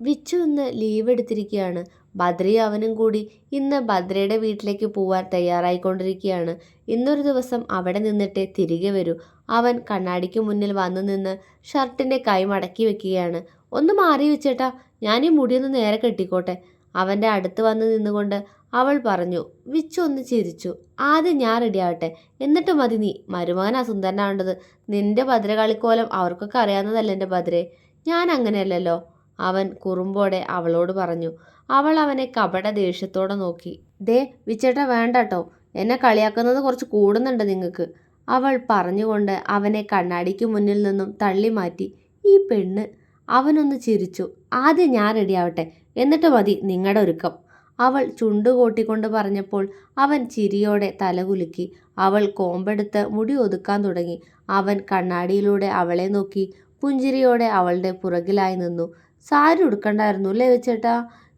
വിച്ചു ഇന്ന് ലീവ് എടുത്തിരിക്കുകയാണ് ബദ്രി അവനും കൂടി ഇന്ന് ബദ്രയുടെ വീട്ടിലേക്ക് പോവാൻ തയ്യാറായിക്കൊണ്ടിരിക്കുകയാണ് ഇന്നൊരു ദിവസം അവിടെ നിന്നിട്ട് തിരികെ വരൂ. അവൻ കണ്ണാടിക്ക് മുന്നിൽ വന്നു നിന്ന് ഷർട്ടിന്റെ കൈ മടക്കി വെക്കുകയാണ്. ഒന്ന് മാറി വെച്ചേട്ടാ ഞാൻ ഈ മുടിയൊന്ന് നേരെ കെട്ടിക്കോട്ടെ. അവന്റെ അടുത്ത് വന്ന് നിന്നുകൊണ്ട് അവൾ പറഞ്ഞു വിച്ചു ഒന്ന് ചിരിച്ചു. ആദ്യം ഞാൻ റെഡിയാവട്ടെ. എന്നിട്ട് മതി നീ. മരുമകനാ സുന്ദരനാവേണ്ടത്. നിന്റെ ഭദ്രകളിക്കോലം അവർക്കൊക്കെ അറിയാവുന്നതല്ല എന്റെ ഭദ്രേ ഞാൻ അങ്ങനെയല്ലല്ലോ. അവൻ കുറുമ്പോടെ അവളോട് പറഞ്ഞു അവൾ അവനെ കപട ദേഷ്യത്തോടെ നോക്കി. ദേ വിച്ചേട്ട വേണ്ട കേട്ടോ എന്നെ കളിയാക്കുന്നത് കുറച്ച് കൂടുന്നുണ്ട് നിങ്ങൾക്ക് അവൾ പറഞ്ഞുകൊണ്ട് അവനെ കണ്ണാടിക്ക് മുന്നിൽ നിന്നും തള്ളി മാറ്റി. ഈ പെണ്ണ്. അവനൊന്ന് ചിരിച്ചു. ആദ്യം ഞാൻ റെഡിയാവട്ടെ എന്നിട്ട് മതി നിങ്ങളുടെ ഒരുക്കം. അവൾ ചുണ്ടുകൂട്ടിക്കൊണ്ട് പറഞ്ഞപ്പോൾ അവൻ ചിരിയോടെ തലകുലുക്കി. അവൾ കോമ്പെടുത്ത് മുടി ഒതുക്കാൻ തുടങ്ങി. അവൻ കണ്ണാടിയിലൂടെ അവളെ നോക്കി. പുഞ്ചിരിയോടെ അവളുടെ പുറകിലായി നിന്നു. സാരി ഉടുക്കണ്ടായിരുന്നു അല്ലേ വെച്ചേട്ടാ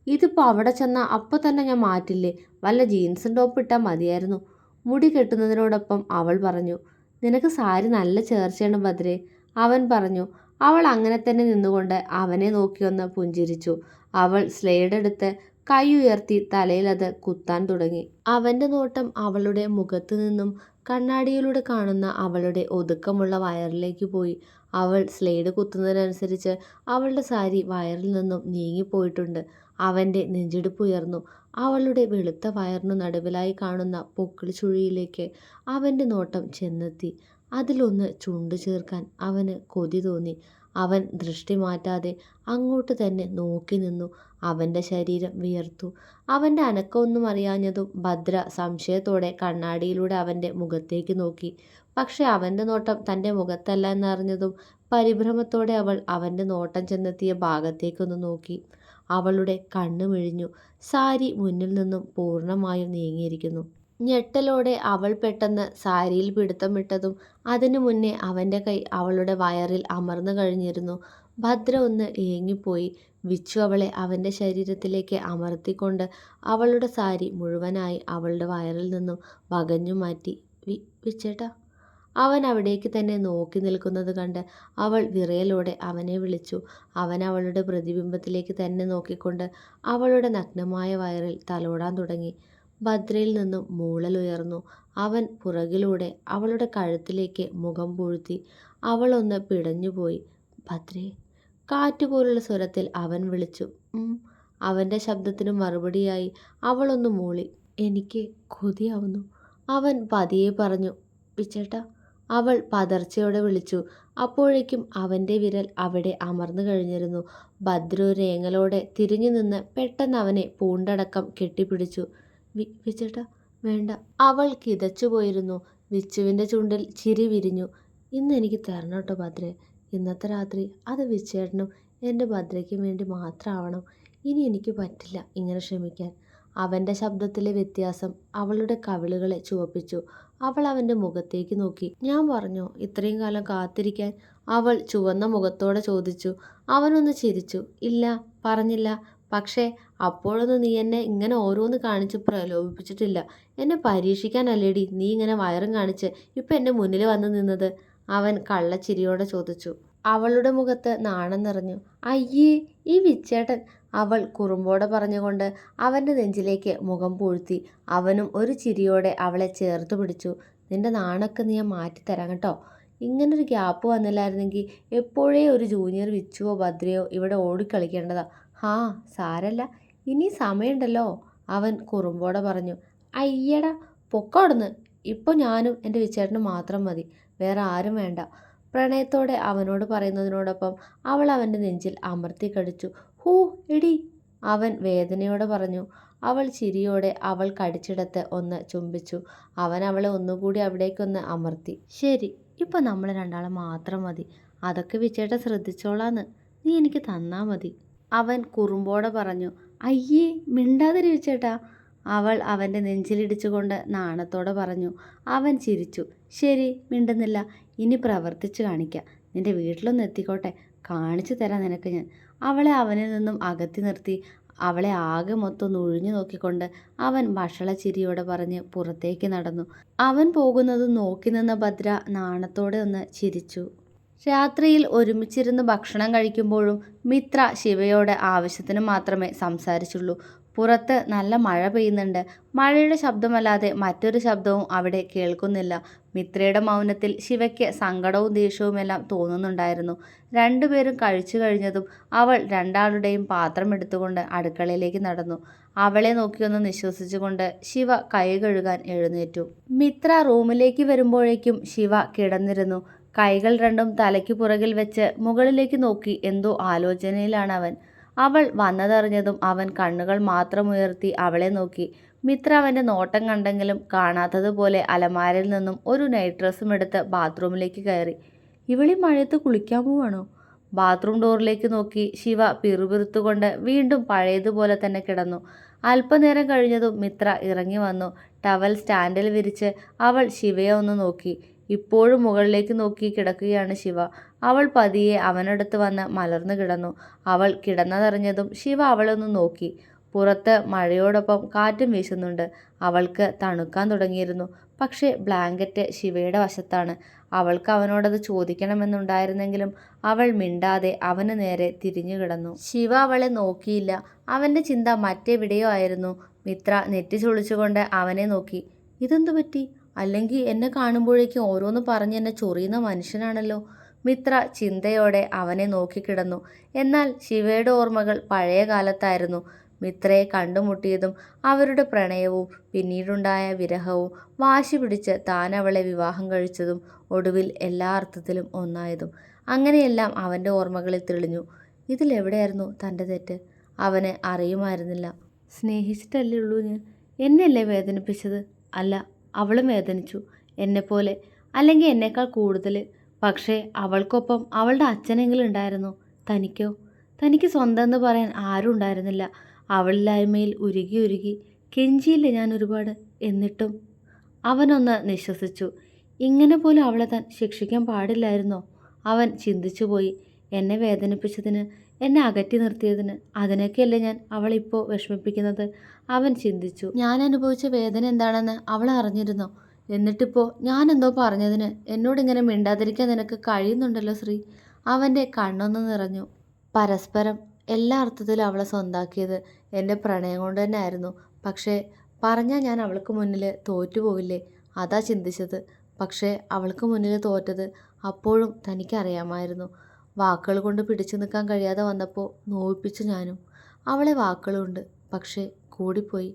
ഇതിപ്പോൾ അവിടെ ചെന്നാൽ അപ്പോൾ തന്നെ ഞാൻ മാറ്റില്ലേ? വല്ല ജീൻസും ടോപ്പ് ഇട്ടാൽ മതിയായിരുന്നു. മുടി കെട്ടുന്നതിനോടൊപ്പം അവൾ പറഞ്ഞു നിനക്ക് സാരി നല്ല ചേർച്ചയാണ് ഭദ്രേ. അവൻ പറഞ്ഞു അവൾ അങ്ങനെ തന്നെ നിന്നുകൊണ്ട് അവനെ നോക്കി ഒന്ന് പുഞ്ചിരിച്ചു. അവൾ സ്ലേഡ് എടുത്ത് കൈ ഉയർത്തി തലയിൽ അത് കുത്താൻ തുടങ്ങി. അവന്റെ നോട്ടം അവളുടെ മുഖത്തു നിന്നും കണ്ണാടിയിലൂടെ കാണുന്ന അവളുടെ ഒതുക്കമുള്ള വയറിലേക്ക് പോയി. അവൾ സ്ലേഡ് കുത്തുന്നതിനനുസരിച്ച് അവളുടെ സാരി വയറിൽ നിന്നും നീങ്ങിപ്പോയിട്ടുണ്ട്. അവന്റെ നെഞ്ചിടിപ്പ് ഉയർന്നു. അവളുടെ വെളുത്ത വയറിനു നടുവിലായി കാണുന്ന പൊക്കിളി ചുഴിയിലേക്ക് അവന്റെ നോട്ടം ചെന്നെത്തി. അതിലൊന്ന് ചുണ്ടു ചേർക്കാൻ അവന് കൊതി തോന്നി. അവൻ ദൃഷ്ടി മാറ്റാതെ അങ്ങോട്ട് തന്നെ നോക്കി നിന്നു. അവന്റെ ശരീരം വിയർത്തു. അവന്റെ അനക്കമൊന്നും അറിയാഞ്ഞതും ഭദ്ര സംശയത്തോടെ കണ്ണാടിയിലൂടെ അവന്റെ മുഖത്തേക്ക് നോക്കി. പക്ഷെ അവന്റെ നോട്ടം തന്റെ മുഖത്തല്ല എന്നറിഞ്ഞതും പരിഭ്രമത്തോടെ അവൾ അവന്റെ നോട്ടം ചെന്നെത്തിയ ഭാഗത്തേക്കൊന്ന് നോക്കി. അവളുടെ കണ്ണു മിഴിഞ്ഞു സാരി മുന്നിൽ നിന്നും പൂർണമായും നീങ്ങിയിരിക്കുന്നു. ഞെട്ടലോടെ അവൾ പെട്ടെന്ന് സാരിയിൽ പിടുത്തമിട്ടതും അതിനു മുന്നേ അവന്റെ കൈ അവളുടെ വയറിൽ അമർന്നു കഴിഞ്ഞിരുന്നു. ഭദ്ര ഒന്ന് ഏങ്ങിപ്പോയി. വിച്ചു അവളെ അവന്റെ ശരീരത്തിലേക്ക് അമർത്തിക്കൊണ്ട് അവളുടെ സാരി മുഴുവനായി അവളുടെ വയറിൽ നിന്നും വകഞ്ഞു മാറ്റി. വി വിച്ചേട്ടാ. അവൻ അവിടേക്ക് തന്നെ നോക്കി നിൽക്കുന്നത് കണ്ട് അവൾ വിറയലോടെ അവനെ വിളിച്ചു. അവൻ അവളുടെ പ്രതിബിംബത്തിലേക്ക് തന്നെ നോക്കിക്കൊണ്ട് അവളുടെ നഗ്നമായ വയറിൽ തലോടാൻ തുടങ്ങി. ഭദ്രയിൽ നിന്നും മൂളലുയർന്നു അവൻ പുറകിലൂടെ അവളുടെ കഴുത്തിലേക്ക് മുഖം പൂഴ്ത്തി അവളൊന്ന് പിടഞ്ഞുപോയി. ഭദ്രേ കാറ്റുപോലുള്ള സ്വരത്തിൽ അവൻ വിളിച്ചു. അവന്റെ ശബ്ദത്തിന് മറുപടിയായി അവളൊന്ന് മൂളി. എനിക്ക് കൊതിയാവുന്നു. അവൻ പതിയെ പറഞ്ഞു. പിച്ചേട്ട അവൾ പതർച്ചയോടെ വിളിച്ചു. അപ്പോഴേക്കും അവന്റെ വിരൽ അവിടെ അമർന്നു കഴിഞ്ഞിരുന്നു. ഭദ്രു രേങ്ങലോടെ തിരിഞ്ഞു നിന്ന് പെട്ടെന്ന് അവനെ പൂണ്ടടക്കം കെട്ടിപ്പിടിച്ചു. വി വേണ്ട. അവൾ കിതച്ചു പോയിരുന്നു. വിച്ചുവിന്റെ ചുണ്ടിൽ ചിരി വിരിഞ്ഞു. ഇന്ന് എനിക്ക് തരണം കേട്ടോ ഭദ്രെ. ഇന്നത്തെ രാത്രി അത് വിച്ചേട്ടനും എന്റെ ഭദ്രയ്ക്കും വേണ്ടി മാത്രമാവണം ഇനി എനിക്ക് പറ്റില്ല ഇങ്ങനെ ക്ഷമിക്കാൻ. അവന്റെ ശബ്ദത്തിലെ വ്യത്യാസം അവളുടെ കവിളുകളെ ചുവപ്പിച്ചു. അവൾ അവന്റെ മുഖത്തേക്ക് നോക്കി. ഞാൻ പറഞ്ഞു ഇത്രയും കാലം കാത്തിരിക്കാൻ? അവൾ ചുവന്ന മുഖത്തോടെ ചോദിച്ചു. അവനൊന്ന് ചിരിച്ചു. ഇല്ല പറഞ്ഞില്ല. പക്ഷേ അപ്പോഴൊന്നും നീ എന്നെ ഇങ്ങനെ ഓരോന്ന് കാണിച്ച് പ്രലോഭിപ്പിച്ചിട്ടില്ല. എന്നെ പരീക്ഷിക്കാനല്ലേടി നീ ഇങ്ങനെ വയറും കാണിച്ച് ഇപ്പം എന്റെ മുന്നിൽ വന്ന് നിന്നത്? അവൻ കള്ളച്ചിരിയോടെ ചോദിച്ചു. അവളുടെ മുഖത്ത് നാണം നിറഞ്ഞു. അയ്യേ ഈ വിച്ചേട്ടൻ. അവൾ കുറുമ്പോടെ പറഞ്ഞുകൊണ്ട് അവന്റെ നെഞ്ചിലേക്ക് മുഖം പൂഴ്ത്തി അവനും ഒരു ചിരിയോടെ അവളെ ചേർത്ത് പിടിച്ചു. നിന്റെ നാണൊക്കെ നീ മാറ്റിത്തരാം കേട്ടോ. ഇങ്ങനൊരു ഗ്യാപ്പ് വന്നില്ലായിരുന്നെങ്കിൽ എപ്പോഴേ ഒരു ജൂനിയർ വിച്ചുവോ ഭദ്രയോ ഇവിടെ ഓടിക്കളിക്കേണ്ടതാ. ഹാ സാരല്ല. ഇനി സമയമുണ്ടല്ലോ. അവൻ കുറുമ്പോടെ പറഞ്ഞു അയ്യടാ പൊക്കോടുന്ന് ഇപ്പോൾ ഞാനും എന്റെ വിച്ചേട്ടനും മാത്രം മതി. വേറെ ആരും വേണ്ട. പ്രണയത്തോടെ അവനോട് പറയുന്നതിനോടൊപ്പം അവൾ അവന്റെ നെഞ്ചിൽ അമർത്തി കടിച്ചു. ഹൂ എടി. അവൻ വേദനയോടെ പറഞ്ഞു. അവൾ ചിരിയോടെ അവൾ കടിച്ചിടത്ത് ഒന്ന് ചുംബിച്ചു. അവൻ അവളെ ഒന്നുകൂടി അവിടേക്കൊന്ന് അമർത്തി. ശരി ഇപ്പം നമ്മൾ രണ്ടാളും മാത്രം മതി. അതൊക്കെ വിച്ചേട്ട ശ്രദ്ധിച്ചോളാന്ന്. നീ എനിക്ക് തന്നാൽ മതി. അവൻ കുറുമ്പോടെ പറഞ്ഞു അയ്യേ മിണ്ടാതിരി ചേട്ടാ അവൾ അവന്റെ നെഞ്ചിലിടിച്ചുകൊണ്ട് നാണത്തോടെ പറഞ്ഞു അവൻ ചിരിച്ചു. ശരി മിണ്ടുന്നില്ല. ഇനി പ്രവർത്തിച്ചു കാണിക്കാം. നിന്റെ വീട്ടിലൊന്ന് എത്തിക്കോട്ടെ. കാണിച്ചു തരാം നിനക്ക് ഞാൻ. അവളെ അവനിൽ നിന്നും അകത്തി നിർത്തി അവളെ ആകെ മൊത്തം ഒഴിഞ്ഞു നോക്കിക്കൊണ്ട് അവൻ വഷള ചിരിയോടെ പറഞ്ഞ് പുറത്തേക്ക് നടന്നു. അവൻ പോകുന്നത് നോക്കി നിന്ന ഭദ്ര നാണത്തോടെ ഒന്ന് ചിരിച്ചു. രാത്രിയിൽ ഒരുമിച്ചിരുന്ന് ഭക്ഷണം കഴിക്കുമ്പോഴും മിത്ര ശിവയോട് ആവശ്യത്തിന് മാത്രമേ സംസാരിച്ചുള്ളൂ. പുറത്ത് നല്ല മഴ പെയ്യുന്നുണ്ട്. മഴയുടെ ശബ്ദമല്ലാതെ മറ്റൊരു ശബ്ദവും അവിടെ കേൾക്കുന്നില്ല. മിത്രയുടെ മൗനത്തിൽ ശിവയ്ക്ക് സങ്കടവും ദേഷ്യവുമെല്ലാം തോന്നുന്നുണ്ടായിരുന്നു. രണ്ടുപേരും കഴിച്ചു കഴിഞ്ഞതും അവൾ രണ്ടാളുടെയും പാത്രം എടുത്തുകൊണ്ട് അടുക്കളയിലേക്ക് നടന്നു. അവളെ നോക്കിയൊന്ന് നിശ്വസിച്ചുകൊണ്ട് ശിവ കൈ കഴുകാൻ എഴുന്നേറ്റു. മിത്ര റൂമിലേക്ക് വരുമ്പോഴേക്കും ശിവ കിടന്നിരുന്നു. കൈകൾ രണ്ടും തലയ്ക്ക് പുറകിൽ വെച്ച് മുകളിലേക്ക് നോക്കി എന്തോ ആലോചനയിലാണ് അവൻ അവൾ വന്നതറിഞ്ഞതും അവൻ കണ്ണുകൾ മാത്രം ഉയർത്തി അവളെ നോക്കി. മിത്ര അവന്റെ നോട്ടം കണ്ടെങ്കിലും കാണാത്തതുപോലെ അലമാരയിൽ നിന്നും ഒരു നൈറ്റ് ഡ്രസ്സും എടുത്ത് ബാത്റൂമിലേക്ക് കയറി. ഇവളി മഴയത്ത് കുളിക്കാൻ പോവാണോ? ബാത്റൂം ഡോറിലേക്ക് നോക്കി ശിവ പിറുപിറുത്തുകൊണ്ട് വീണ്ടും പഴയതുപോലെ തന്നെ കിടന്നു. അല്പനേരം കഴിഞ്ഞതും മിത്ര ഇറങ്ങി വന്നു. ടവൽ സ്റ്റാൻഡിൽ വിരിച്ച് അവൾ ശിവയെ ഒന്ന് നോക്കി. ഇപ്പോഴും മുകളിലേക്ക് നോക്കി കിടക്കുകയാണ് ശിവ. അവൾ പതിയെ അവനടുത്ത് വന്ന് മലർന്നു കിടന്നു. അവൾ കിടന്നതറിഞ്ഞതും ശിവ അവളൊന്ന് നോക്കി. പുറത്ത് മഴയോടൊപ്പം കാറ്റും വീശുന്നുണ്ട്. അവൾക്ക് തണുക്കാൻ തുടങ്ങിയിരുന്നു. പക്ഷേ ബ്ലാങ്കറ്റ് ശിവയുടെ വശത്താണ്. അവൾക്ക് അവനോടത് ചോദിക്കണമെന്നുണ്ടായിരുന്നെങ്കിലും അവൾ മിണ്ടാതെ അവന് നേരെ തിരിഞ്ഞു കിടന്നു. ശിവ അവളെ നോക്കിയില്ല. അവന്റെ ചിന്ത മറ്റെവിടെയോ ആയിരുന്നു. മിത്ര നെറ്റി ചൊളിച്ചുകൊണ്ട് അവനെ നോക്കി. ഇതെന്തു പറ്റി? അല്ലെങ്കിൽ എന്നെ കാണുമ്പോഴേക്കും ഓരോന്ന് പറഞ്ഞ് എന്നെ ചൊറിയുന്ന മനുഷ്യനാണല്ലോ. മിത്ര ചിന്തയോടെ അവനെ നോക്കിക്കിടന്നു എന്നാൽ ശിവയുടെ ഓർമ്മകൾ പഴയ കാലത്തായിരുന്നു. മിത്രയെ കണ്ടുമുട്ടിയതും അവരുടെ പ്രണയവും പിന്നീടുണ്ടായ വിരഹവും വാശി പിടിച്ച് താൻ അവളെ വിവാഹം കഴിച്ചതും ഒടുവിൽ എല്ലാ അർത്ഥത്തിലും ഒന്നായതും. അങ്ങനെയെല്ലാം അവന്റെ ഓർമ്മകളിൽ തെളിഞ്ഞു. ഇതിലെവിടെയായിരുന്നു തന്റെ തെറ്റ്? അവന് അറിയുമായിരുന്നില്ല. സ്നേഹിച്ചിട്ടല്ലേ ഉള്ളൂ ഞാൻ. എന്നെയല്ലേ വേദനിപ്പിച്ചത്? അല്ല അവളും വേദനിച്ചു. എന്നെപ്പോലെ അല്ലെങ്കിൽ എന്നേക്കാൾ കൂടുതൽ. പക്ഷേ അവൾക്കൊപ്പം അവളുടെ അച്ഛനെങ്കിലും ഉണ്ടായിരുന്നു. തനിക്കോ? തനിക്ക് സ്വന്തം എന്ന് പറയാൻ ആരും ഉണ്ടായിരുന്നില്ല. അവളില്ലായ്മയിൽ ഉരുകി ഉരുകി കെഞ്ചിയില്ല ഞാൻ ഒരുപാട് എന്നിട്ടും അവനൊന്ന് നിശ്വസിച്ചു. ഇങ്ങനെ പോലും അവളെ താൻ ശിക്ഷിക്കാൻ പാടില്ലായിരുന്നോ? അവൻ ചിന്തിച്ചു പോയി എന്നെ വേദനിപ്പിച്ചതിന് എന്നെ അകറ്റി നിർത്തിയതിന് അതിനൊക്കെയല്ലേ ഞാൻ അവളിപ്പോൾ വിഷമിപ്പിക്കുന്നത്? അവൻ ചിന്തിച്ചു. ഞാൻ അനുഭവിച്ച വേദന എന്താണെന്ന് അവൾ അറിഞ്ഞിരുന്നോ. എന്നിട്ടിപ്പോൾ ഞാൻ എന്തോ പറഞ്ഞതിന് എന്നോടിങ്ങനെ മിണ്ടാതിരിക്കാൻ നിനക്ക് കഴിയുന്നുണ്ടല്ലോ ശ്രീ. അവന്റെ കണ്ണൊന്ന് നിറഞ്ഞു. പരസ്പരം എല്ലാ അർത്ഥത്തിലും അവളെ സ്വന്താക്കിയത് എന്റെ പ്രണയം കൊണ്ട് തന്നെ ആയിരുന്നു പക്ഷേ പറഞ്ഞാൽ ഞാൻ അവൾക്ക് മുന്നിൽ തോറ്റുപോകില്ലേ അതാ ചിന്തിച്ചത്. പക്ഷേ അവൾക്ക് മുന്നിൽ തോറ്റത് അപ്പോഴും തനിക്കറിയാമായിരുന്നു. വാക്കുകൾ കൊണ്ട് പിടിച്ചു നിൽക്കാൻ കഴിയാതെ വന്നപ്പോൾ നോവിപ്പിച്ചു ഞാനും. അവളെ വാക്കുകളുണ്ട്. പക്ഷേ കൂടിപ്പോയി.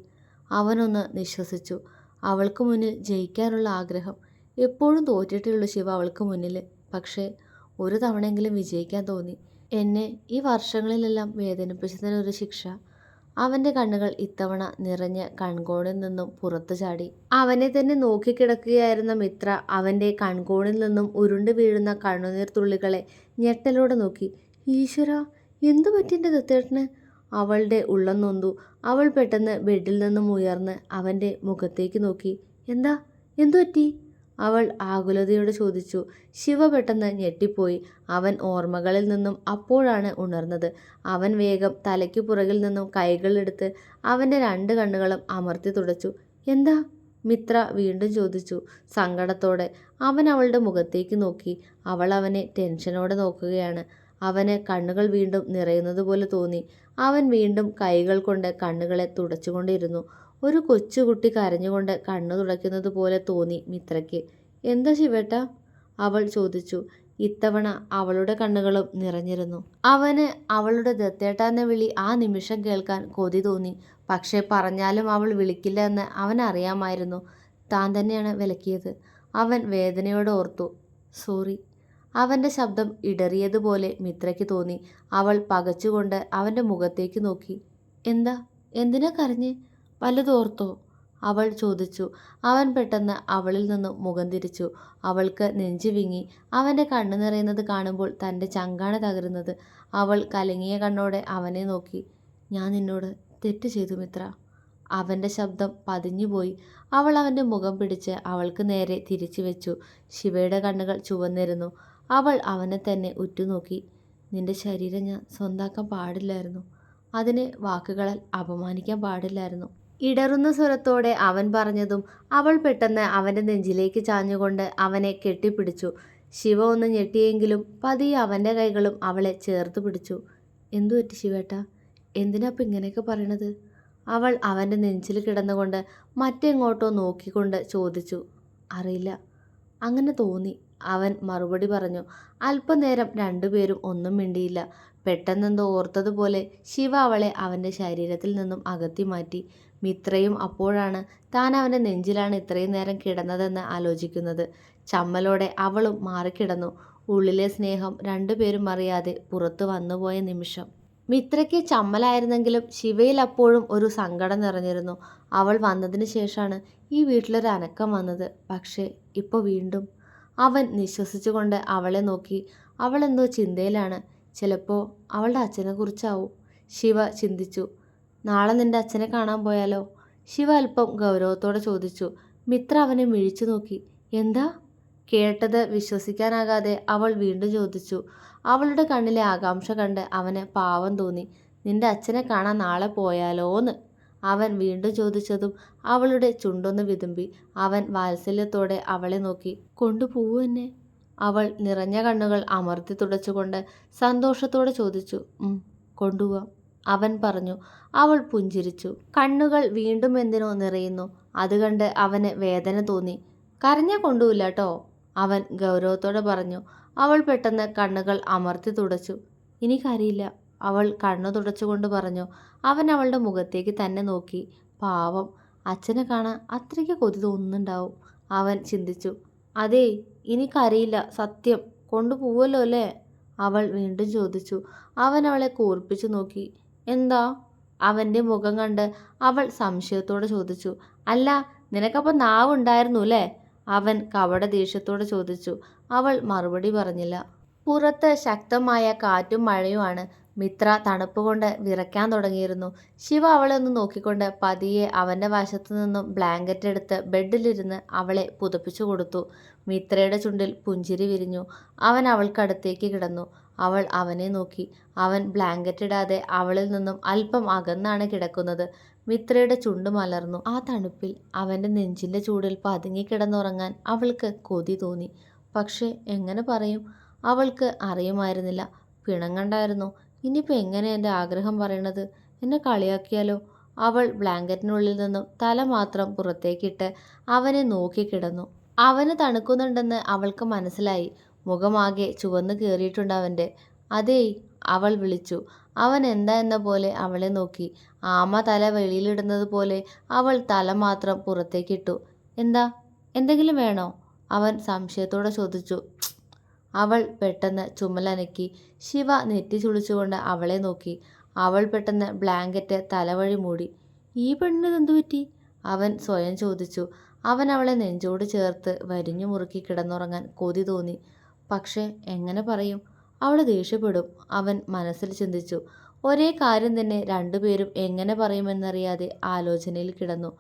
അവനൊന്ന് നിശ്വസിച്ചു. അവൾക്ക് മുന്നിൽ ജയിക്കാനുള്ള ആഗ്രഹം. എപ്പോഴും തോറ്റിട്ടുള്ളൂ ശിവ അവൾക്ക് മുന്നിൽ. പക്ഷേ ഒരു തവണയെങ്കിലും വിജയിക്കാൻ തോന്നി. എന്നെ ഈ വർഷങ്ങളിലെല്ലാം വേദനിപ്പിച്ചതിനൊരു ശിക്ഷ. അവന്റെ കണ്ണുകൾ ഇത്തവണ നിറഞ്ഞ് കൺകോണിൽ നിന്നും പുറത്തു ചാടി. അവനെ തന്നെ നോക്കിക്കിടക്കുകയായിരുന്ന മിത്ര അവന്റെ കൺകോണിൽ നിന്നും ഉരുണ്ടു വീഴുന്ന കണ്ണുനീർ തുള്ളികളെ ഞെട്ടലോടെ നോക്കി. ഈശ്വര എന്തു പറ്റിന്റെ ദത്തേട്ടന്? അവളുടെ ഉള്ളം നൊന്തു. അവൾ പെട്ടെന്ന് ബെഡിൽ നിന്നും ഉയർന്ന് അവന്റെ മുഖത്തേക്ക് നോക്കി. എന്താ? എന്തു പറ്റി? അവൾ ആകുലതയോടെ ചോദിച്ചു ശിവ പെട്ടെന്ന് ഞെട്ടിപ്പോയി. അവൻ ഓർമ്മകളിൽ നിന്നും അപ്പോഴാണ് ഉണർന്നത്. അവൻ വേഗം തലയ്ക്ക് പുറകിൽ നിന്നും കൈകളെടുത്ത് അവന്റെ രണ്ട് കണ്ണുകളും അമർത്തി തുടച്ചു. എന്താ? മിത്ര വീണ്ടും ചോദിച്ചു. സങ്കടത്തോടെ അവൻ അവളുടെ മുഖത്തേക്ക് നോക്കി. അവൾ അവനെ ടെൻഷനോടെ നോക്കുകയാണ്. അവന് കണ്ണുകൾ വീണ്ടും നിറയുന്നത് പോലെ തോന്നി. അവൻ വീണ്ടും കൈകൾ കൊണ്ട് കണ്ണുകളെ തുടച്ചുകൊണ്ടിരുന്നു. ഒരു കൊച്ചുകുട്ടി കരഞ്ഞുകൊണ്ട് കണ്ണു തുടയ്ക്കുന്നത് പോലെ തോന്നി മിത്രയ്ക്ക്. എന്താ ശിവേട്ട? അവൾ ചോദിച്ചു. ഇത്തവണ അവളുടെ കണ്ണുകളും നിറഞ്ഞിരുന്നു. അവന് അവളുടെ ദത്തേട്ടാന്ന വിളി ആ നിമിഷം കേൾക്കാൻ കൊതി തോന്നി. പക്ഷേ പറഞ്ഞാലും അവൾ വിളിക്കില്ല എന്ന് അവൻ അറിയാമായിരുന്നു. താൻ തന്നെയാണ് വിലക്കിയത്. അവൻ വേദനയോടെ ഓർത്തു. സോറി. അവന്റെ ശബ്ദം ഇടറിയതുപോലെ മിത്രയ്ക്ക് തോന്നി. അവൾ പകച്ചുകൊണ്ട് അവന്റെ മുഖത്തേക്ക് നോക്കി. എന്താ? എന്തിനാ കരഞ്ഞ്? വല്ലതോർത്തോ അവൾ ചോദിച്ചു. അവൻ പെട്ടെന്ന് അവളിൽ നിന്നും മുഖം തിരിച്ചു. അവൾക്ക് നെഞ്ചു വിങ്ങി. അവന്റെ കണ്ണു നിറയുന്നത് കാണുമ്പോൾ തന്റെ ചങ്കാണ് തകരുന്നത്. അവൾ കലങ്ങിയ കണ്ണോടെ അവനെ നോക്കി. ഞാൻ നിന്നോട് തെറ്റ് ചെയ്തു മിത്ര. അവന്റെ ശബ്ദം പതിഞ്ഞുപോയി. അവൾ അവന്റെ മുഖം പിടിച്ച് അവൾക്ക് നേരെ തിരിച്ചു വെച്ചു. ശിവയുടെ കണ്ണുകൾ ചുവന്നിരുന്നു. അവൾ അവനെ തന്നെ ഉറ്റുനോക്കി. നിന്റെ ശരീരം ഞാൻ സ്വന്താക്കാൻ പാടില്ലായിരുന്നു. അതിനെ വാക്കുകളാൽ അപമാനിക്കാൻ പാടില്ലായിരുന്നു. ഇടറുന്ന സ്വരത്തോടെ അവൻ പറഞ്ഞതും അവൾ പെട്ടെന്ന് അവന്റെ നെഞ്ചിലേക്ക് ചാഞ്ഞുകൊണ്ട് അവനെ കെട്ടിപ്പിടിച്ചു. ശിവ ഒന്ന് ഞെട്ടിയെങ്കിലും പതിയെ അവന്റെ കൈകളും അവളെ ചേർത്ത് പിടിച്ചു. എന്തു പറ്റി ശിവേട്ട? എന്തിനാ ഇപ്പം ഇങ്ങനെയൊക്കെ പറയണത്? അവൾ അവന്റെ നെഞ്ചിൽ കിടന്നുകൊണ്ട് മറ്റെങ്ങോട്ടോ നോക്കിക്കൊണ്ട് ചോദിച്ചു. അറിയില്ല. അങ്ങനെ തോന്നി. അവൻ മറുപടി പറഞ്ഞു. അല്പനേരം രണ്ടുപേരും ഒന്നും മിണ്ടിയില്ല. പെട്ടെന്നെന്തോ ഓർത്തതുപോലെ ശിവ അവളെ അവന്റെ ശരീരത്തിൽ നിന്നും അകത്തി മാറ്റി. മിത്രയും അപ്പോഴാണ് താൻ അവന്റെ നെഞ്ചിലാണ് ഇത്രയും നേരം കിടന്നതെന്ന് ആലോചിക്കുന്നത്. ചമ്മലോടെ അവളും മാറിക്കിടന്നു. ഉള്ളിലെ സ്നേഹം രണ്ടുപേരും അറിയാതെ പുറത്തു വന്നുപോയ നിമിഷം. മിത്രയ്ക്ക് ചമ്മലായിരുന്നെങ്കിലും ശിവയിൽ അപ്പോഴും ഒരു സങ്കടം നിറഞ്ഞിരുന്നു. അവൾ വന്നതിന് ശേഷമാണ് ഈ വീട്ടിലൊരു അനക്കം വന്നത്. പക്ഷേ ഇപ്പോൾ വീണ്ടും. അവൻ നിശ്വസിച്ചുകൊണ്ട് അവളെ നോക്കി. അവൾ എന്തോ ചിന്തയിലാണ്. ചിലപ്പോൾ അവളുടെ അച്ഛനെക്കുറിച്ചാവും. ശിവ ചിന്തിച്ചു. നാളെ നിന്റെ അച്ഛനെ കാണാൻ പോയാലോ? ശിവ അല്പം ഗൗരവത്തോടെ ചോദിച്ചു. മിത്ര അവനെ മിഴിച്ചു നോക്കി. എന്താ? കേട്ടത് വിശ്വസിക്കാനാകാതെ അവൾ വീണ്ടും ചോദിച്ചു. അവളുടെ കണ്ണിലെ ആകാംക്ഷ കണ്ട് അവന് പാവം തോന്നി. നിന്റെ അച്ഛനെ കാണാൻ നാളെ പോയാലോന്ന് അവൻ വീണ്ടും ചോദിച്ചതും അവളുടെ ചുണ്ടൊന്ന് വിതുമ്പി അവൻ വാത്സല്യത്തോടെ അവളെ നോക്കി. കൊണ്ടുപോകൂ എന്നെ. അവൾ നിറഞ്ഞ കണ്ണുകൾ അമർത്തി തുടച്ചുകൊണ്ട് സന്തോഷത്തോടെ ചോദിച്ചു. കൊണ്ടുപോവാം. അവൻ പറഞ്ഞു അവൾ പുഞ്ചിരിച്ചു. കണ്ണുകൾ വീണ്ടും എന്തിനോ നിറയുന്നു. അത് അവന് വേദന തോന്നി. കരഞ്ഞ കൊണ്ടുമില്ല കേട്ടോ അവൻ ഗൗരവത്തോടെ പറഞ്ഞു അവൾ പെട്ടെന്ന് കണ്ണുകൾ അമർത്തി തുടച്ചു. എനിക്കറിയില്ല അവൾ കണ്ണു തുടച്ചുകൊണ്ട് പറഞ്ഞു അവൻ അവളുടെ മുഖത്തേക്ക് തന്നെ നോക്കി. പാവം. അച്ഛനെ കാണാൻ അത്രയ്ക്ക് കൊതി തോന്നുന്നുണ്ടാവും. അവൻ ചിന്തിച്ചു അതേ എനിക്കറിയില്ല സത്യം. കൊണ്ടുപോവല്ലോ അല്ലേ? അവൾ വീണ്ടും ചോദിച്ചു അവൻ അവളെ കൂർപ്പിച്ചു നോക്കി. എന്താ? അവന്റെ മുഖം കണ്ട് അവൾ സംശയത്തോടെ ചോദിച്ചു. അല്ല നിനക്കപ്പോൾ നാവുണ്ടായിരുന്നു അല്ലേ? അവൻ കവട ദേഷ്യത്തോടെ ചോദിച്ചു. അവൾ മറുപടി പറഞ്ഞില്ല. പുറത്ത് ശക്തമായ കാറ്റും മഴയുമാണ് മിത്ര തണുപ്പ് കൊണ്ട് വിറയ്ക്കാൻ തുടങ്ങിയിരുന്നു. ശിവ അവളെ ഒന്ന് നോക്കിക്കൊണ്ട് പതിയെ അവന്റെ വശത്തു നിന്നും ബ്ലാങ്കറ്റ് എടുത്ത് ബെഡിലിരുന്ന് അവളെ പുതപ്പിച്ചു കൊടുത്തു. മിത്രയുടെ ചുണ്ടിൽ പുഞ്ചിരി വിരിഞ്ഞു. അവൻ അവൾക്കടുത്തേക്ക് കിടന്നു. അവൾ അവനെ നോക്കി. അവൻ ബ്ലാങ്കറ്റ് ഇടാതെ അവളിൽ നിന്നും അല്പം അകന്നാണ് കിടക്കുന്നത്. മിത്രയുടെ ചുണ്ട് മലർന്നു. ആ തണുപ്പിൽ അവന്റെ നെഞ്ചിന്റെ ചൂടിൽ പതുങ്ങിക്കിടന്നുറങ്ങാൻ അവൾക്ക് കൊതി തോന്നി. പക്ഷേ എങ്ങനെ പറയും? അവൾക്ക് അറിയുമായിരുന്നില്ല. പിണങ്ങണ്ടായിരുന്നു. ഇനിയിപ്പോൾ എങ്ങനെ എന്റെ ആഗ്രഹം പറയണത്? എന്നെ കളിയാക്കിയാലോ? അവൾ ബ്ലാങ്കറ്റിനുള്ളിൽ നിന്നും തല മാത്രം പുറത്തേക്കിട്ട് അവനെ നോക്കിക്കിടന്നു അവന് തണുക്കുന്നുണ്ടെന്ന് അവൾക്ക് മനസ്സിലായി. മുഖമാകെ ചുവന്നു കയറിയിട്ടുണ്ട് അവന്റെ അതേ അവൾ വിളിച്ചു. അവൻ എന്താ എന്ന പോലെ അവളെ നോക്കി. ആമ തല വെളിയിലിടുന്നത് പോലെ അവൾ തല മാത്രം പുറത്തേക്കിട്ടു. എന്താ? എന്തെങ്കിലും വേണോ? അവൻ സംശയത്തോടെ ചോദിച്ചു. അവൾ പെട്ടെന്ന് ചുമലനക്കി. ശിവ നെറ്റി ചുളിച്ചുകൊണ്ട് അവളെ നോക്കി. അവൾ പെട്ടെന്ന് ബ്ലാങ്കറ്റ് തലവഴി മൂടി. ഈ പെണ്ണിന് എന്തു പറ്റി? അവൻ സ്വയം ചോദിച്ചു. അവൻ അവളെ നെഞ്ചോട് ചേർത്ത് വരിഞ്ഞു മുറുക്കി കിടന്നുറങ്ങാൻ കൊതി തോന്നി. പക്ഷേ എങ്ങനെ പറയും? അവൾ ദേഷ്യപ്പെടും. അവൻ മനസ്സിൽ ചിന്തിച്ചു. ഒരേ കാര്യം തന്നെ രണ്ടുപേരും എങ്ങനെ പറയുമെന്നറിയാതെ ആലോചനയിൽ കിടന്നു.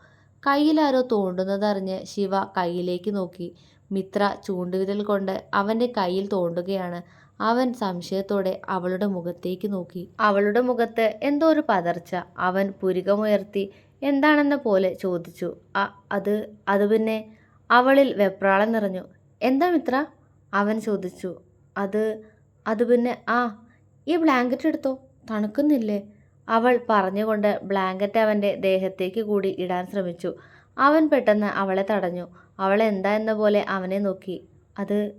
കയ്യിലാരോ തോണ്ടുന്നതറിഞ്ഞ് ശിവ കയ്യിലേക്ക് നോക്കി. മിത്ര ചൂണ്ടുവിരൽ കൊണ്ട് അവന്റെ കയ്യിൽ തോണ്ടുകയാണ്. അവൻ സംശയത്തോടെ അവളുടെ മുഖത്തേക്ക് നോക്കി. അവളുടെ മുഖത്ത് എന്തോ ഒരു പതർച്ച. അവൻ പുരികമുയർത്തി എന്താണെന്ന പോലെ ചോദിച്ചു. അത് അത് പിന്നെ അവളിൽ വെപ്രാളം നിറഞ്ഞു. എന്താ മിത്ര? അവൻ ചോദിച്ചു അത് അത് പിന്നെ ആ ഈ ബ്ലാങ്കറ്റ് എടുത്തോ? തണുക്കുന്നില്ലേ? അവൾ പറഞ്ഞുകൊണ്ട് ബ്ലാങ്കറ്റ് അവന്റെ ദേഹത്തേക്ക് കൂടി ഇടാൻ ശ്രമിച്ചു. അവൻ പെട്ടെന്ന് അവളെ തടഞ്ഞു. അവൾ എന്താ എന്ന പോലെ അവനെ നോക്കി. അത്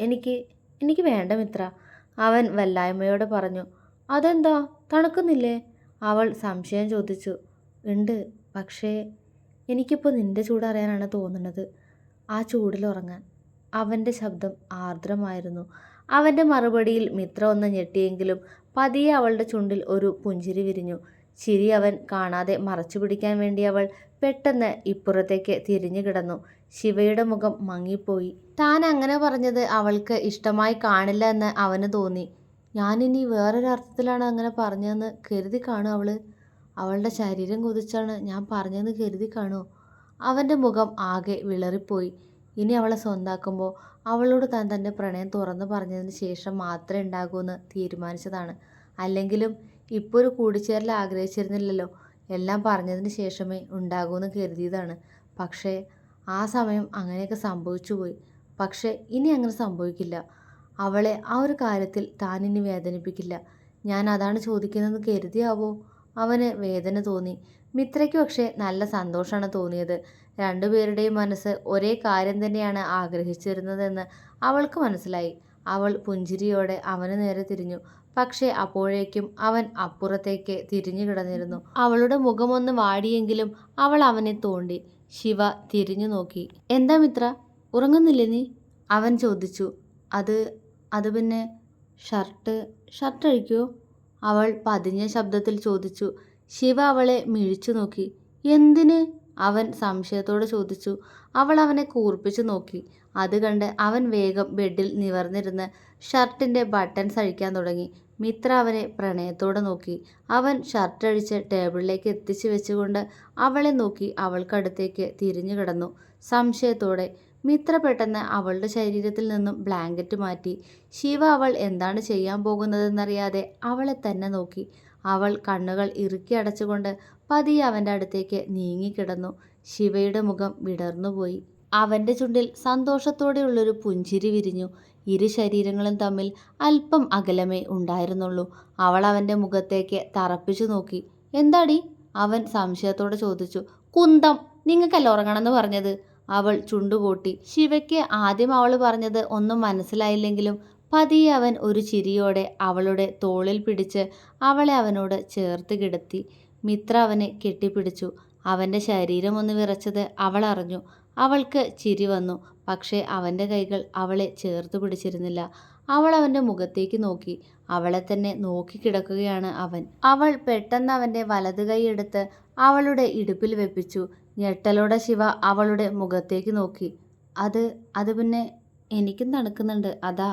എനിക്ക് എനിക്ക് വേണ്ട മിത്ര അവൻ വല്ലായ്മയോട് പറഞ്ഞു. അതെന്താ? തണുക്കുന്നില്ലേ? അവൾ സംശയം ചോദിച്ചു. ഉണ്ട് പക്ഷേ എനിക്കിപ്പോൾ നിന്റെ ചൂടറിയാനാണ് തോന്നുന്നത്. ആ ചൂടിലുറങ്ങാൻ അവന്റെ ശബ്ദം ആർദ്രമായിരുന്നു. അവന്റെ മറുപടിയിൽ മിത്ര ഒന്ന് ഞെട്ടിയെങ്കിലും പതിയെ അവളുടെ ചുണ്ടിൽ ഒരു പുഞ്ചിരി വിരിഞ്ഞു. ചിരി അവൻ കാണാതെ മറച്ചു പിടിക്കാൻ വേണ്ടി അവൾ പെട്ടെന്ന് ഇപ്പുറത്തേക്ക് തിരിഞ്ഞു കിടന്നു. ശിവയുടെ മുഖം മങ്ങിപ്പോയി. താൻ അങ്ങനെ പറഞ്ഞത് അവൾക്ക് ഇഷ്ടമായി കാണില്ല എന്ന് അവന് തോന്നി. ഞാനിനി വേറൊരർത്ഥത്തിലാണ് അങ്ങനെ പറഞ്ഞതെന്ന് കരുതി കാണും അവൾ. അവളുടെ ശരീരം കുതിച്ചാണ് ഞാൻ പറഞ്ഞതെന്ന് കരുതി കാണുമോ അവന്റെ മുഖം ആകെ വിളറിപ്പോയി. ഇനി അവളെ സ്വന്താക്കുമ്പോൾ അവളോട് താൻ തന്റെ പ്രണയം തുറന്നു പറഞ്ഞതിന് ശേഷം മാത്രമേ ഉണ്ടാകൂ എന്ന് തീരുമാനിച്ചതാണ്. അല്ലെങ്കിലും ഇപ്പോൾ ഒരു കൂടിച്ചേരൽ ആഗ്രഹിച്ചിരുന്നില്ലല്ലോ. എല്ലാം പറഞ്ഞതിന് ശേഷമേ ഉണ്ടാകൂ എന്ന് കരുതിയതാണ്. പക്ഷേ ആ സമയം അങ്ങനെയൊക്കെ സംഭവിച്ചു പോയി. പക്ഷേ ഇനി അങ്ങനെ സംഭവിക്കില്ല. അവളെ ആ ഒരു കാര്യത്തിൽ താൻ ഇനി വേദനിപ്പിക്കില്ല. ഞാൻ അതാണ് ചോദിക്കുന്നതെന്ന് കരുതിയാവോ? അവന് വേദന തോന്നി. മിത്രയ്ക്ക് പക്ഷേ നല്ല സന്തോഷമാണ് തോന്നിയത്. രണ്ടുപേരുടെയും മനസ്സ് ഒരേ കാര്യം തന്നെയാണ് ആഗ്രഹിച്ചിരുന്നതെന്ന് അവൾക്ക് മനസ്സിലായി. അവൾ പുഞ്ചിരിയോടെ അവന് നേരെ തിരിഞ്ഞു. പക്ഷേ അപ്പോഴേക്കും അവൻ അപ്പുറത്തേക്ക് തിരിഞ്ഞു കിടന്നിരുന്നു. അവളുടെ മുഖമൊന്ന് വാടിയെങ്കിലും അവൾ അവനെ തോണ്ടി. ശിവ തിരിഞ്ഞു നോക്കി. എന്താ മിത്ര? ഉറങ്ങുന്നില്ലേ നീ? അവൻ ചോദിച്ചു. അത് അത് പിന്നെ ഷർട്ട് ഷർട്ട് അഴിക്കുമോ അവൾ പതിഞ്ഞ ശബ്ദത്തിൽ ചോദിച്ചു ശിവ അവളെ മിഴിച്ചു നോക്കി. എന്തിന്? അവൻ സംശയത്തോടെ ചോദിച്ചു. അവൾ അവനെ കൂർപ്പിച്ചു നോക്കി. അത് കണ്ട് അവൻ വേഗം ബെഡിൽ നിവർന്നിരുന്ന് ഷർട്ടിന്റെ ബട്ടൺസ് അഴിക്കാൻ തുടങ്ങി. മിത്ര അവനെ പ്രണയത്തോടെ നോക്കി. അവൻ ഷർട്ട് അഴിച്ച് ടേബിളിലേക്ക് എത്തിച്ചു വെച്ചുകൊണ്ട് അവളെ നോക്കി അവൾക്കടുത്തേക്ക് തിരിഞ്ഞു കിടന്നു. സംശയത്തോടെ മിത്ര പെട്ടെന്ന് അവളുടെ ശരീരത്തിൽ നിന്നും ബ്ലാങ്കറ്റ് മാറ്റി ശിവ അവൾ എന്താണ് ചെയ്യാൻ പോകുന്നതെന്നറിയാതെ അവളെ തന്നെ നോക്കി. അവൾ കണ്ണുകൾ ഇറുക്കി അടച്ചുകൊണ്ട് പതിയെ അവന്റെ അടുത്തേക്ക് നീങ്ങിക്കിടന്നു. ശിവയുടെ മുഖം വിടർന്നുപോയി. അവന്റെ ചുണ്ടിൽ സന്തോഷത്തോടെയുള്ളൊരു പുഞ്ചിരി വിരിഞ്ഞു. ഇരു ശരീരങ്ങളും തമ്മിൽ അല്പം അകലമേ ഉണ്ടായിരുന്നുള്ളൂ. അവൾ അവന്റെ മുഖത്തേക്ക് തറപ്പിച്ചു നോക്കി. എന്താടി? അവൻ സംശയത്തോടെ ചോദിച്ചു. കുന്തം. നിങ്ങൾക്കല്ല ഉറങ്ങണമെന്ന് പറഞ്ഞത്? അവൾ ചുണ്ടുകൂട്ടി. ശിവയ്ക്ക് ആദ്യം അവൾ പറഞ്ഞത് ഒന്നും മനസ്സിലായില്ലെങ്കിലും പതിയെ അവൻ ഒരു ചിരിയോടെ അവളുടെ തോളിൽ പിടിച്ച് അവളെ അവനോട് ചേർത്ത് കിടത്തി. മിത്ര അവനെ കെട്ടിപ്പിടിച്ചു. അവന്റെ ശരീരം ഒന്ന് വിറച്ചത് അവൾ അറിഞ്ഞു. അവൾക്ക് ചിരി വന്നു. പക്ഷേ അവന്റെ കൈകൾ അവളെ ചേർത്ത് പിടിച്ചിരുന്നില്ല. അവൾ അവന്റെ മുഖത്തേക്ക് നോക്കി. അവളെ തന്നെ നോക്കിക്കിടക്കുകയാണ് അവൻ. അവൾ പെട്ടെന്ന് അവന്റെ വലത് കൈയെടുത്ത് അവളുടെ ഇടുപ്പിൽ വെപ്പിച്ചു. ഞെട്ടലോടെ ശിവ അവളുടെ മുഖത്തേക്ക് നോക്കി. അത് അത് പിന്നെ എനിക്കും തണുക്കുന്നുണ്ട്. അതാ.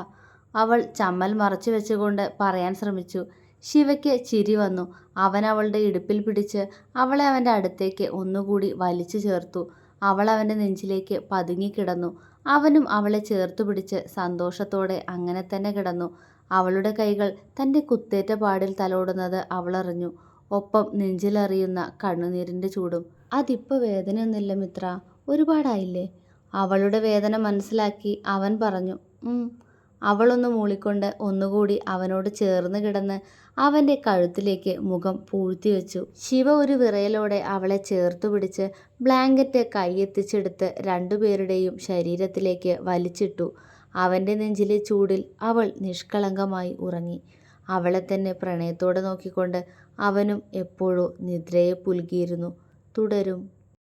അവൾ ചമ്മൽ മറച്ചു വെച്ചുകൊണ്ട് പറയാൻ ശ്രമിച്ചു. ശിവയ്ക്ക് ചിരി വന്നു. അവൻ അവളുടെ ഇടുപ്പിൽ പിടിച്ച് അവളെ അവന്റെ അടുത്തേക്ക് ഒന്നുകൂടി വലിച്ചു ചേർത്തു. അവൾ അവന്റെ നെഞ്ചിലേക്ക് പതുങ്ങിക്കിടന്നു. അവനും അവളെ ചേർത്തു പിടിച്ച് സന്തോഷത്തോടെ അങ്ങനെ തന്നെ കിടന്നു. അവളുടെ കൈകൾ തന്റെ കുത്തേറ്റ പാടിൽ തലോടുന്നത് അവളറിഞ്ഞു. ഒപ്പം നെഞ്ചിലറിയുന്ന കണ്ണുനീരിന്റെ ചൂടും. അതിപ്പോൾ വേദനയൊന്നുമില്ല മിത്ര. ഒരുപാടായില്ലേ? അവളുടെ വേദന മനസ്സിലാക്കി അവൻ പറഞ്ഞു. അവളൊന്ന് മൂളിക്കൊണ്ട് ഒന്നുകൂടി അവനോട് ചേർന്ന് കിടന്ന് അവന്റെ കഴുത്തിലേക്ക് മുഖം പൂഴ്ത്തി വെച്ചു. ശിവ ഒരു വിറയലോടെ അവളെ ചേർത്തു പിടിച്ച് ബ്ലാങ്കറ്റ് കൈയെത്തിച്ചെടുത്ത് രണ്ടുപേരുടെയും ശരീരത്തിലേക്ക് വലിച്ചിട്ടു. അവന്റെ നെഞ്ചിലെ ചൂടിൽ അവൾ നിഷ്കളങ്കമായി ഉറങ്ങി. അവളെ തന്നെ പ്രണയത്തോടെ നോക്കിക്കൊണ്ട് അവനും എപ്പോഴോ നിദ്രയെ പുൽകിയിരുന്നു. തുടരും.